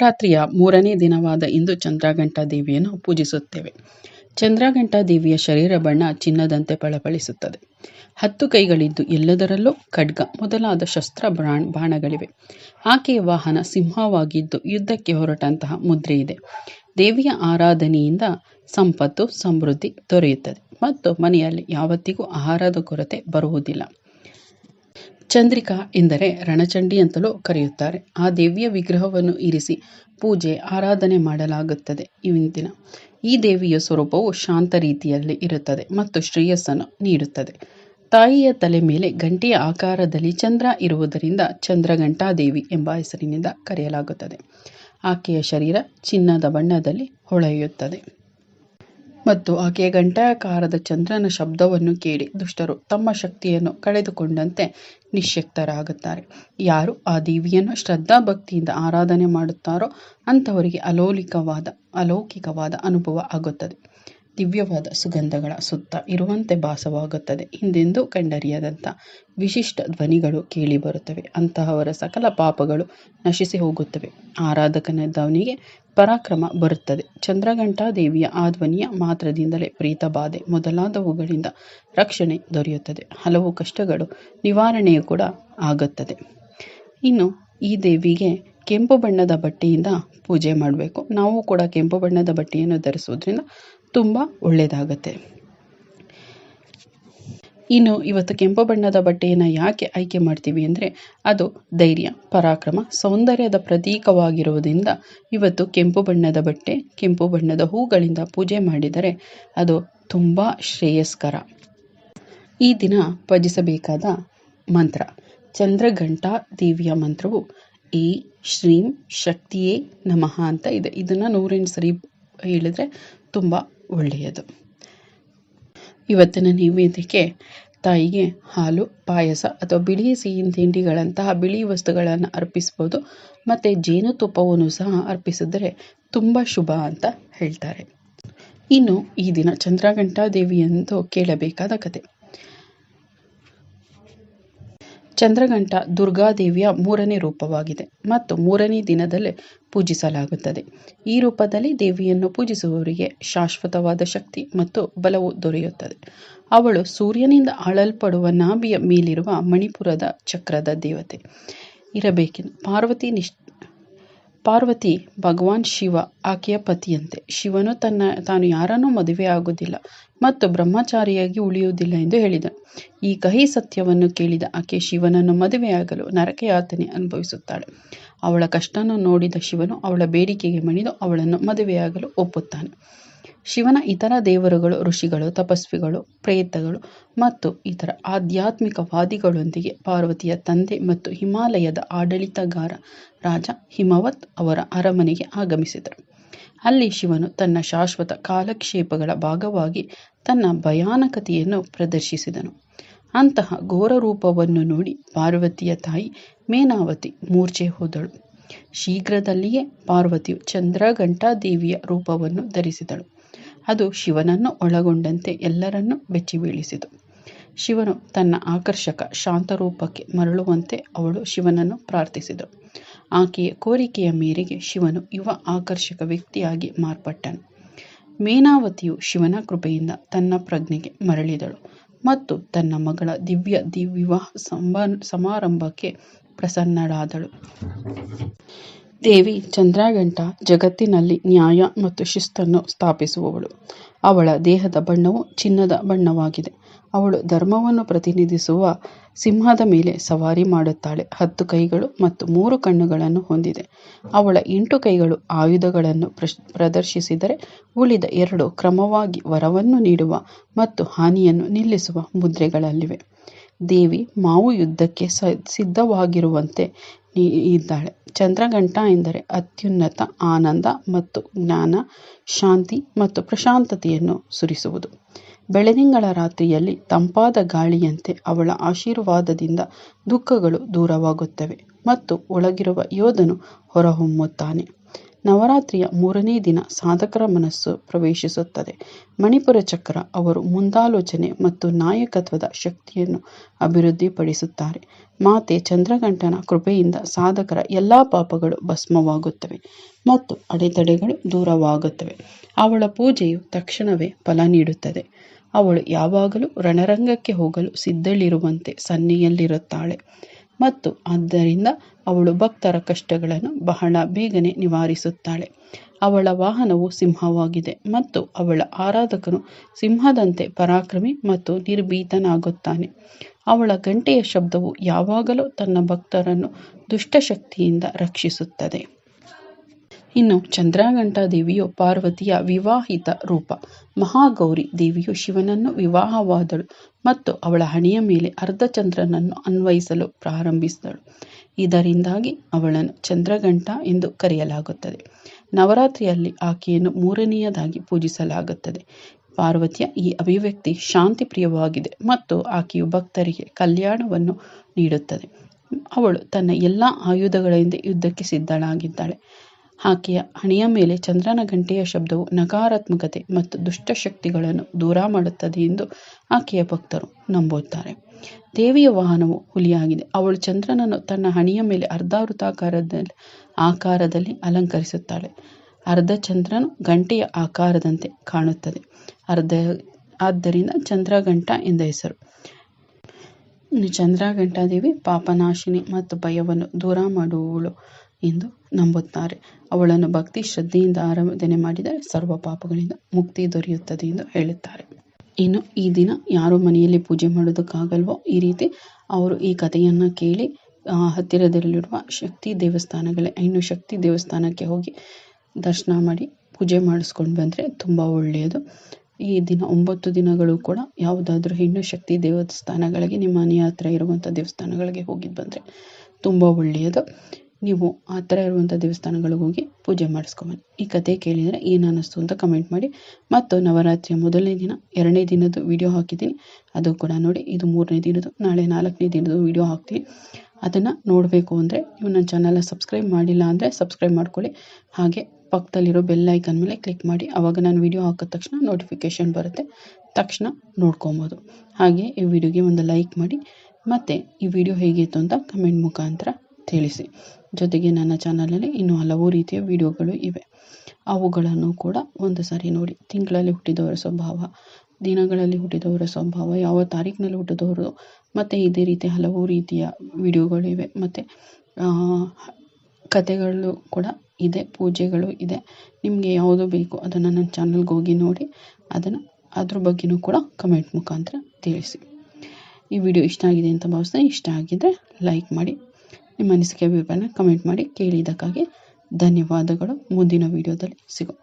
ನವರಾತ್ರಿಯ ಮೂರನೇ ದಿನವಾದ ಇಂದು ಚಂದ್ರಘಂಟಾ ದೇವಿಯನ್ನು ಪೂಜಿಸುತ್ತೇವೆ. ಚಂದ್ರಘಂಟಾ ದೇವಿಯ ಶರೀರ ಬಣ್ಣ ಚಿನ್ನದಂತೆ ಪಳಪಳಿಸುತ್ತದೆ. ಹತ್ತು ಕೈಗಳಿದ್ದು ಎಲ್ಲದರಲ್ಲೂ ಖಡ್ಗ, ಮೊದಲಾದ ಶಸ್ತ್ರ ಬಾಣಗಳಿವೆ. ಆಕೆಯ ವಾಹನ ಸಿಂಹವಾಗಿದ್ದು ಯುದ್ಧಕ್ಕೆ ಹೊರಟಂತಹ ಮುದ್ರೆ ಇದೆ. ದೇವಿಯ ಆರಾಧನೆಯಿಂದ ಸಂಪತ್ತು, ಸಮೃದ್ಧಿ ದೊರೆಯುತ್ತದೆ ಮತ್ತು ಮನೆಯಲ್ಲಿ ಯಾವತ್ತಿಗೂ ಆಹಾರದ ಕೊರತೆ ಬರುವುದಿಲ್ಲ. ಚಂದ್ರಿಕಾ ಎಂದರೆ ರಣಚಂಡಿ ಅಂತಲೂ ಕರೆಯುತ್ತಾರೆ. ಆ ದೇವಿಯ ವಿಗ್ರಹವನ್ನು ಇರಿಸಿ ಪೂಜೆ, ಆರಾಧನೆ ಮಾಡಲಾಗುತ್ತದೆ. ದಿನ ಈ ದೇವಿಯ ಸ್ವರೂಪವು ಶಾಂತ ರೀತಿಯಲ್ಲಿ ಇರುತ್ತದೆ ಮತ್ತು ಶ್ರೇಯಸ್ಸನ್ನು ನೀಡುತ್ತದೆ. ತಾಯಿಯ ತಲೆ ಮೇಲೆ ಗಂಟೆಯ ಆಕಾರದಲ್ಲಿ ಚಂದ್ರ ಇರುವುದರಿಂದ ಚಂದ್ರಘಂಟಾದೇವಿ ಎಂಬ ಹೆಸರಿನಿಂದ ಕರೆಯಲಾಗುತ್ತದೆ. ಆಕೆಯ ಶರೀರ ಚಿನ್ನದ ಬಣ್ಣದಲ್ಲಿ ಹೊಳೆಯುತ್ತದೆ. ಮತ್ತು ಆಕೆಯ ಗಂಟಾಕಾರದ ಚಂದ್ರನ ಶಬ್ದವನ್ನು ಕೇಳಿ ದುಷ್ಟರು ತಮ್ಮ ಶಕ್ತಿಯನ್ನು ಕಳೆದುಕೊಂಡಂತೆ ನಿಶ್ಯಕ್ತರಾಗುತ್ತಾರೆ. ಯಾರು ಆ ದೇವಿಯನ್ನು ಶ್ರದ್ಧಾಭಕ್ತಿಯಿಂದ ಆರಾಧನೆ ಮಾಡುತ್ತಾರೋ ಅಂಥವರಿಗೆ ಅಲೌಲಿಕವಾದ, ಅಲೌಕಿಕವಾದ ಅನುಭವ ಆಗುತ್ತದೆ. ದಿವ್ಯವಾದ ಸುಗಂಧಗಳ ಸುತ್ತ ಇರುವಂತೆ ಭಾಸವಾಗುತ್ತದೆ. ಹಿಂದೆಂದೂ ಕಂಡರಿಯದಂಥ ವಿಶಿಷ್ಟ ಧ್ವನಿಗಳು ಕೇಳಿಬರುತ್ತವೆ ಅಂತಹವರ ಸಕಲ ಪಾಪಗಳು ನಶಿಸಿ ಹೋಗುತ್ತವೆ. ಆರಾಧಕನ ಧ್ವನಿಗೆ ಪರಾಕ್ರಮ ಬರುತ್ತದೆ. ಚಂದ್ರಘಂಟಾ ದೇವಿಯ ಆ ಧ್ವನಿಯ ಮಾತ್ರದಿಂದಲೇ ಪ್ರೀತ ಬಾಧೆ ಮೊದಲಾದವುಗಳಿಂದ ರಕ್ಷಣೆ ದೊರೆಯುತ್ತದೆ. ಹಲವು ಕಷ್ಟಗಳು ನಿವಾರಣೆಯೂ ಕೂಡ ಆಗುತ್ತದೆ. ಇನ್ನು ಈ ದೇವಿಗೆ ಕೆಂಪು ಬಣ್ಣದ ಬಟ್ಟೆಯಿಂದ ಪೂಜೆ ಮಾಡಬೇಕು. ನಾವು ಕೂಡ ಕೆಂಪು ಬಣ್ಣದ ಬಟ್ಟೆಯನ್ನು ಧರಿಸೋದ್ರಿಂದ ತುಂಬ ಒಳ್ಳೆಯದಾಗತ್ತೆ ಇನ್ನು ಇವತ್ತು ಕೆಂಪು ಬಣ್ಣದ ಬಟ್ಟೆಯನ್ನು ಯಾಕೆ ಆಯ್ಕೆ ಮಾಡ್ತೀವಿ ಅಂದರೆ ಅದು ಧೈರ್ಯ, ಪರಾಕ್ರಮ, ಸೌಂದರ್ಯದ ಪ್ರತೀಕವಾಗಿರುವುದರಿಂದ ಇವತ್ತು ಕೆಂಪು ಬಣ್ಣದ ಬಟ್ಟೆ, ಕೆಂಪು ಬಣ್ಣದ ಹೂಗಳಿಂದ ಪೂಜೆ ಮಾಡಿದರೆ ಅದು ತುಂಬ ಶ್ರೇಯಸ್ಕರ. ಈ ದಿನ ಭಜಿಸಬೇಕಾದ ಮಂತ್ರ, ಚಂದ್ರಘಂಟಾ ದೇವಿಯ ಮಂತ್ರವು ಈ ಶ್ರೀಂ ಶಕ್ತಿಯೇ ನಮಃ ಅಂತ ಇದೆ. ಇದನ್ನು ನೂರೆಂಟು ಸರಿ ಹೇಳಿದ್ರೆ ತುಂಬ ಒಳ್ಳೆಯದು. ಇವತ್ತಿನ ನೈವೇದ್ಯಕ್ಕೆ ತಾಯಿಗೆ ಹಾಲು, ಪಾಯಸ ಅಥವಾ ಬಿಳಿ ಸಿಹಿ ತಿಂಡಿಗಳಂತಹ ಬಿಳಿ ವಸ್ತುಗಳನ್ನು ಅರ್ಪಿಸ್ಬೋದು ಮತ್ತು ಜೇನುತುಪ್ಪವನ್ನು ಸಹ ಅರ್ಪಿಸಿದರೆ ತುಂಬ ಶುಭ ಅಂತ ಹೇಳ್ತಾರೆ. ಇನ್ನು ಈ ದಿನ ಚಂದ್ರಘಂಟಾ ದೇವಿಯಂದು ಕೇಳಬೇಕಾದ ಕತೆ. ಚಂದ್ರಘಂಟ ದುರ್ಗಾದೇವಿಯ ಮೂರನೇ ರೂಪವಾಗಿದೆ ಮತ್ತು ಮೂರನೇ ದಿನದಲ್ಲೇ ಪೂಜಿಸಲಾಗುತ್ತದೆ. ಈ ರೂಪದಲ್ಲಿ ದೇವಿಯನ್ನು ಪೂಜಿಸುವವರಿಗೆ ಶಾಶ್ವತವಾದ ಶಕ್ತಿ ಮತ್ತು ಬಲವು ದೊರೆಯುತ್ತದೆ. ಅವಳು ಸೂರ್ಯನಿಂದ ಆಳಲ್ಪಡುವ ನಾಭಿಯ ಮೇಲಿರುವ ಮಣಿಪುರದ ಚಕ್ರದ ದೇವತೆ. ಇರಬೇಕೆಂದು ಪಾರ್ವತಿ ನಿಶ್ ಪಾರ್ವತಿ ಭಗವಾನ್ ಶಿವ ಆಕೆಯ ಪತಿಯಂತೆ. ಶಿವನು ತನ್ನ, ತಾನು ಯಾರನ್ನೂ ಮದುವೆಯಾಗುವುದಿಲ್ಲ ಮತ್ತು ಬ್ರಹ್ಮಚಾರಿಯಾಗಿ ಉಳಿಯುವುದಿಲ್ಲ ಎಂದು ಹೇಳಿದನು. ಈ ಕಹಿ ಸತ್ಯವನ್ನು ಕೇಳಿದ ಆಕೆ ಶಿವನನ್ನು ಮದುವೆಯಾಗಲು ನರಕಯಾತನೆ ಅನುಭವಿಸುತ್ತಾಳೆ. ಅವಳ ಕಷ್ಟವನ್ನು ನೋಡಿದ ಶಿವನು ಅವಳ ಬೇಡಿಕೆಗೆ ಮಣಿದು ಅವಳನ್ನು ಮದುವೆಯಾಗಲು ಒಪ್ಪುತ್ತಾನೆ. ಶಿವನ ಇತರ ದೇವರುಗಳು, ಋಷಿಗಳು, ತಪಸ್ವಿಗಳು, ಪ್ರೇತಗಳು ಮತ್ತು ಇತರ ಆಧ್ಯಾತ್ಮಿಕವಾದಿಗಳೊಂದಿಗೆ ಪಾರ್ವತಿಯ ತಂದೆ ಮತ್ತು ಹಿಮಾಲಯದ ಆಡಳಿತಗಾರ ರಾಜ ಹಿಮವತ್ ಅವರ ಅರಮನೆಗೆ ಆಗಮಿಸಿದರು. ಅಲ್ಲಿ ಶಿವನು ತನ್ನ ಶಾಶ್ವತ ಕಾಲಕ್ಷೇಪಗಳ ಭಾಗವಾಗಿ ತನ್ನ ಭಯಾನಕತೆಯನ್ನು ಪ್ರದರ್ಶಿಸಿದನು. ಅಂತಹ ಘೋರ ರೂಪವನ್ನು ನೋಡಿ ಪಾರ್ವತಿಯ ತಾಯಿ ಮೇನಾವತಿ ಮೂರ್ಛೆ ಹೋದಳು. ಶೀಘ್ರದಲ್ಲಿಯೇ ಪಾರ್ವತಿಯು ಚಂದ್ರಘಂಟಾ ದೇವಿಯ ರೂಪವನ್ನು ಧರಿಸಿದಳು. ಅದು ಶಿವನನ್ನು ಒಳಗೊಂಡಂತೆ ಎಲ್ಲರನ್ನೂ ಬೆಚ್ಚಿ ಬೀಳಿಸಿತು. ಶಿವನು ತನ್ನ ಆಕರ್ಷಕ ಶಾಂತರೂಪಕ್ಕೆ ಮರಳುವಂತೆ ಅವಳು ಶಿವನನ್ನು ಪ್ರಾರ್ಥಿಸಿದಳು. ಆಕೆಯ ಕೋರಿಕೆಯ ಮೇರೆಗೆ ಶಿವನು ಯುವ ಆಕರ್ಷಕ ವ್ಯಕ್ತಿಯಾಗಿ ಮಾರ್ಪಟ್ಟನು. ಮೇನಾವತಿಯು ಶಿವನ ಕೃಪೆಯಿಂದ ತನ್ನ ಪ್ರಜ್ಞೆಗೆ ಮರಳಿದಳು ಮತ್ತು ತನ್ನ ಮಗಳ ದಿವ್ಯ ವಿವಾಹ ಸಮಾರಂಭಕ್ಕೆ ಪ್ರಸನ್ನಳಾದಳು. ದೇವಿ ಚಂದ್ರಾಗಂಟ ಜಗತ್ತಿನಲ್ಲಿ ನ್ಯಾಯ ಮತ್ತು ಶಿಸ್ತನ್ನು ಸ್ಥಾಪಿಸುವವಳು. ಅವಳ ದೇಹದ ಬಣ್ಣವು ಚಿನ್ನದ ಬಣ್ಣವಾಗಿದೆ. ಅವಳು ಧರ್ಮವನ್ನು ಪ್ರತಿನಿಧಿಸುವ ಸಿಂಹದ ಮೇಲೆ ಸವಾರಿ ಮಾಡುತ್ತಾಳೆ. ಹತ್ತು ಕೈಗಳು ಮತ್ತು ಮೂರು ಕಣ್ಣುಗಳನ್ನು ಹೊಂದಿದೆ. ಅವಳ ಎಂಟು ಕೈಗಳು ಆಯುಧಗಳನ್ನು ಪ್ರದರ್ಶಿಸಿದರೆ ಉಳಿದ ಎರಡು ಕ್ರಮವಾಗಿ ವರವನ್ನು ನೀಡುವ ಮತ್ತು ಹಾನಿಯನ್ನು ನಿಲ್ಲಿಸುವ ಮುದ್ರೆಗಳಲ್ಲಿವೆ. ದೇವಿ ಮಾವು ಯುದ್ಧಕ್ಕೆ ಸಿದ್ಧವಾಗಿರುವಂತೆ ಇದ್ದಾಳೆ. ಚಂದ್ರಘಂಟ ಎಂದರೆ ಅತ್ಯುನ್ನತ, ಆನಂದ ಮತ್ತು ಜ್ಞಾನ, ಶಾಂತಿ ಮತ್ತು ಪ್ರಶಾಂತತೆಯನ್ನು ಸುರಿಸುವುದು. ಬೆಳದಿಂಗಳ ರಾತ್ರಿಯಲ್ಲಿ ತಂಪಾದ ಗಾಳಿಯಂತೆ ಅವಳ ಆಶೀರ್ವಾದದಿಂದ ದುಃಖಗಳು ದೂರವಾಗುತ್ತವೆ ಮತ್ತು ಒಳಗಿರುವ ಯೋಧನು ಹೊರಹೊಮ್ಮುತ್ತಾನೆ. ನವರಾತ್ರಿಯ ಮೂರನೇ ದಿನ ಸಾಧಕರ ಮನಸ್ಸು ಪ್ರವೇಶಿಸುತ್ತದೆ. ಮಣಿಪುರ ಚಕ್ರ ಅವರು ಮುಂದಾಲೋಚನೆ ಮತ್ತು ನಾಯಕತ್ವದ ಶಕ್ತಿಯನ್ನು ಅಭಿವೃದ್ಧಿಪಡಿಸುತ್ತಾರೆ. ಮಾತೆ ಚಂದ್ರಗಂಟನ ಕೃಪೆಯಿಂದ ಸಾಧಕರ ಎಲ್ಲ ಪಾಪಗಳು ಭಸ್ಮವಾಗುತ್ತವೆ ಮತ್ತು ಅಡೆತಡೆಗಳು ದೂರವಾಗುತ್ತವೆ. ಅವಳ ಪೂಜೆಯು ತಕ್ಷಣವೇ ಫಲ ನೀಡುತ್ತದೆ. ಅವಳು ಯಾವಾಗಲೂ ರಣರಂಗಕ್ಕೆ ಹೋಗಲು ಸಿದ್ಧಳಿರುವಂತೆ ಸನ್ನೆಯಲ್ಲಿರುತ್ತಾಳೆ. ಮತ್ತು ಆದ್ದರಿಂದ ಅವಳು ಭಕ್ತರ ಕಷ್ಟಗಳನ್ನು ಬಹಳ ಬೇಗನೆ ನಿವಾರಿಸುತ್ತಾಳೆ. ಅವಳ ವಾಹನವು ಸಿಂಹವಾಗಿದೆ ಮತ್ತು ಅವಳ ಆರಾಧಕನು ಸಿಂಹದಂತೆ ಪರಾಕ್ರಮಿ ಮತ್ತು ನಿರ್ಭೀತನಾಗುತ್ತಾನೆ. ಅವಳ ಗಂಟೆಯ ಶಬ್ದವು ಯಾವಾಗಲೂ ತನ್ನ ಭಕ್ತರನ್ನು ದುಷ್ಟಶಕ್ತಿಯಿಂದ ರಕ್ಷಿಸುತ್ತದೆ. ಇನ್ನು ಚಂದ್ರಘಂಟಾ ದೇವಿಯು ಪಾರ್ವತಿಯ ವಿವಾಹಿತ ರೂಪ. ಮಹಾಗೌರಿ ದೇವಿಯು ಶಿವನನ್ನು ವಿವಾಹವಾದಳು ಮತ್ತು ಅವಳ ಹಣೆಯ ಮೇಲೆ ಅರ್ಧಚಂದ್ರನನ್ನು ಅನ್ವಯಿಸಲು ಪ್ರಾರಂಭಿಸಿದಳು. ಇದರಿಂದಾಗಿ ಅವಳನ್ನು ಚಂದ್ರಘಂಟ ಎಂದು ಕರೆಯಲಾಗುತ್ತದೆ. ನವರಾತ್ರಿಯಲ್ಲಿ ಆಕೆಯನ್ನು ಮೂರನೆಯದಾಗಿ ಪೂಜಿಸಲಾಗುತ್ತದೆ. ಪಾರ್ವತಿಯ ಈ ಅಭಿವ್ಯಕ್ತಿ ಶಾಂತಿ ಪ್ರಿಯವಾಗಿದೆ ಮತ್ತು ಆಕೆಯು ಭಕ್ತರಿಗೆ ಕಲ್ಯಾಣವನ್ನು ನೀಡುತ್ತದೆ. ಅವಳು ತನ್ನ ಎಲ್ಲ ಆಯುಧಗಳಿಂದ ಯುದ್ಧಕ್ಕೆ ಸಿದ್ಧಳಾಗಿದ್ದಾಳೆ. ಆಕೆಯ ಹಣೆಯ ಮೇಲೆ ಚಂದ್ರನ ಗಂಟೆಯ ಶಬ್ದವು ನಕಾರಾತ್ಮಕತೆ ಮತ್ತು ದುಷ್ಟಶಕ್ತಿಗಳನ್ನು ದೂರ ಮಾಡುತ್ತದೆ ಎಂದು ಆಕೆಯ ಭಕ್ತರು ನಂಬುತ್ತಾರೆ. ದೇವಿಯ ವಾಹನವು ಹುಲಿಯಾಗಿದೆ. ಅವಳು ಚಂದ್ರನನ್ನು ತನ್ನ ಹಣೆಯ ಮೇಲೆ ಅರ್ಧಾವೃತಾಕಾರದಲ್ಲಿ, ಆಕಾರದಲ್ಲಿ ಅಲಂಕರಿಸುತ್ತಾಳೆ. ಅರ್ಧ ಚಂದ್ರನು ಗಂಟೆಯ ಆಕಾರದಂತೆ ಕಾಣುತ್ತದೆ. ಅರ್ಧ, ಆದ್ದರಿಂದ ಚಂದ್ರಗಂಟ ಎಂದ ಹೆಸರು. ಚಂದ್ರಘಂಟಾದೇವಿ ಪಾಪನಾಶಿನಿ ಮತ್ತು ಭಯವನ್ನು ದೂರ ಮಾಡುವವಳು. ಎಂದು ನಂಬುತ್ತಾರೆ. ಅವಳನ್ನು ಭಕ್ತಿ, ಶ್ರದ್ಧೆಯಿಂದ ಆರಾಧನೆ ಮಾಡಿದರೆ ಸರ್ವ ಪಾಪಗಳಿಂದ ಮುಕ್ತಿ ದೊರೆಯುತ್ತದೆ ಎಂದು ಹೇಳುತ್ತಾರೆ. ಇನ್ನು ಈ ದಿನ ಯಾರು ಮನೆಯಲ್ಲಿ ಪೂಜೆ ಮಾಡೋದಕ್ಕಾಗಲ್ವೋ ಈ ರೀತಿ ಅವರು ಈ ಕಥೆಯನ್ನು ಕೇಳಿ ಹತ್ತಿರದಲ್ಲಿರುವ ಶಕ್ತಿ ದೇವಸ್ಥಾನಗಳೇ, ಇನ್ನು ಶಕ್ತಿ ದೇವಸ್ಥಾನಕ್ಕೆ ಹೋಗಿ ದರ್ಶನ ಮಾಡಿ ಪೂಜೆ ಮಾಡಿಸ್ಕೊಂಡು ಬಂದರೆ ತುಂಬ ಒಳ್ಳೆಯದು. ಈ ದಿನ ಒಂಬತ್ತು ದಿನಗಳು ಕೂಡ ಯಾವುದಾದ್ರೂ ಹೆಣ್ಣು ಶಕ್ತಿ ದೇವಸ್ಥಾನಗಳಿಗೆ, ನಿಮ್ಮ ಮನೆಯ ಹತ್ರ ಇರುವಂಥ ದೇವಸ್ಥಾನಗಳಿಗೆ ಹೋಗಿದ್ದು ಬಂದರೆ ತುಂಬ ಒಳ್ಳೆಯದು. ನೀವು ಆ ಥರ ಇರುವಂಥ ದೇವಸ್ಥಾನಗಳಿಗೆ ಹೋಗಿ ಪೂಜೆ ಮಾಡಿಸ್ಕೊಬನ್ನಿ. ಈ ಕತೆ ಕೇಳಿದರೆ ಏನು ಅನ್ನಿಸ್ತು ಅಂತ ಕಮೆಂಟ್ ಮಾಡಿ. ಮತ್ತು ನವರಾತ್ರಿಯ ಮೊದಲನೇ ದಿನ, ಎರಡನೇ ದಿನದ್ದು ವಿಡಿಯೋ ಹಾಕಿದ್ದೀನಿ. ಅದು ಕೂಡ ನೋಡಿ, ಇದು ಮೂರನೇ ದಿನದ್ದು, ನಾಳೆ ನಾಲ್ಕನೇ ದಿನದ್ದು ವಿಡಿಯೋ ಹಾಕ್ತೀನಿ. ಅದನ್ನು ನೋಡಬೇಕು ಅಂದರೆ ನೀವು ನನ್ನ ಚಾನಲ್ನ ಸಬ್ಸ್ಕ್ರೈಬ್ ಮಾಡಿಲ್ಲ ಅಂದರೆ ಸಬ್ಸ್ಕ್ರೈಬ್ ಮಾಡ್ಕೊಳ್ಳಿ. ಹಾಗೆ ಪಕ್ಕದಲ್ಲಿರೋ ಬೆಲ್ ಐಕನ್ ಮೇಲೆ ಕ್ಲಿಕ್ ಮಾಡಿ. ಆವಾಗ ನಾನು ವಿಡಿಯೋ ಹಾಕಿದ ತಕ್ಷಣ ನೋಟಿಫಿಕೇಷನ್ ಬರುತ್ತೆ. ತಕ್ಷಣ ನೋಡ್ಕೊಬೋದು. ಹಾಗೆ ಈ ವಿಡಿಯೋಗೆ ಒಂದು ಲೈಕ್ ಮಾಡಿ. ಮತ್ತು ಈ ವಿಡಿಯೋ ಹೇಗಿತ್ತು ಅಂತ ಕಮೆಂಟ್ ಮುಖಾಂತರ ತಿಳಿಸಿ. ಜೊತೆಗೆ ನನ್ನ ಚಾನಲಲ್ಲಿ ಇನ್ನೂ ಹಲವು ರೀತಿಯ ವಿಡಿಯೋಗಳು ಇವೆ. ಅವುಗಳನ್ನು ಕೂಡ ಒಂದು ಸಾರಿ ನೋಡಿ. ತಿಂಗಳಲ್ಲಿ ಹುಟ್ಟಿದವರ ಸ್ವಭಾವ, ದಿನಗಳಲ್ಲಿ ಹುಟ್ಟಿದವರ ಸ್ವಭಾವ, ಯಾವ ತಾರೀಕಿನಲ್ಲಿ ಹುಟ್ಟಿದವರು, ಮತ್ತು ಇದೇ ರೀತಿ ಹಲವು ರೀತಿಯ ವಿಡಿಯೋಗಳು ಇವೆ. ಮತ್ತು ಕತೆಗಳು ಕೂಡ ಇದೆ, ಪೂಜೆಗಳು ಇದೆ. ನಿಮಗೆ ಯಾವುದು ಬೇಕು ಅದನ್ನು ನನ್ನ ಚಾನಲ್ಗೆ ಹೋಗಿ ನೋಡಿ. ಅದನ್ನು, ಅದ್ರ ಬಗ್ಗೆಯೂ ಕೂಡ ಕಮೆಂಟ್ ಮುಖಾಂತರ ತಿಳಿಸಿ. ಈ ವಿಡಿಯೋ ಇಷ್ಟ ಆಗಿದೆ ಅಂತ ಭಾವಿಸ್ತೇನೆ. ಇಷ್ಟ ಆಗಿದ್ದರೆ ಲೈಕ್ ಮಾಡಿ ನಿಮ್ಮ ಅನಿಸಿಕೆ ಅಭಿಪ್ರಾಯನ ಕಮೆಂಟ್ ಮಾಡಿ ಕೇಳಿದ್ದಕ್ಕಾಗಿ ಧನ್ಯವಾದಗಳು. ಮುಂದಿನ ವಿಡಿಯೋದಲ್ಲಿ ಸಿಗೋ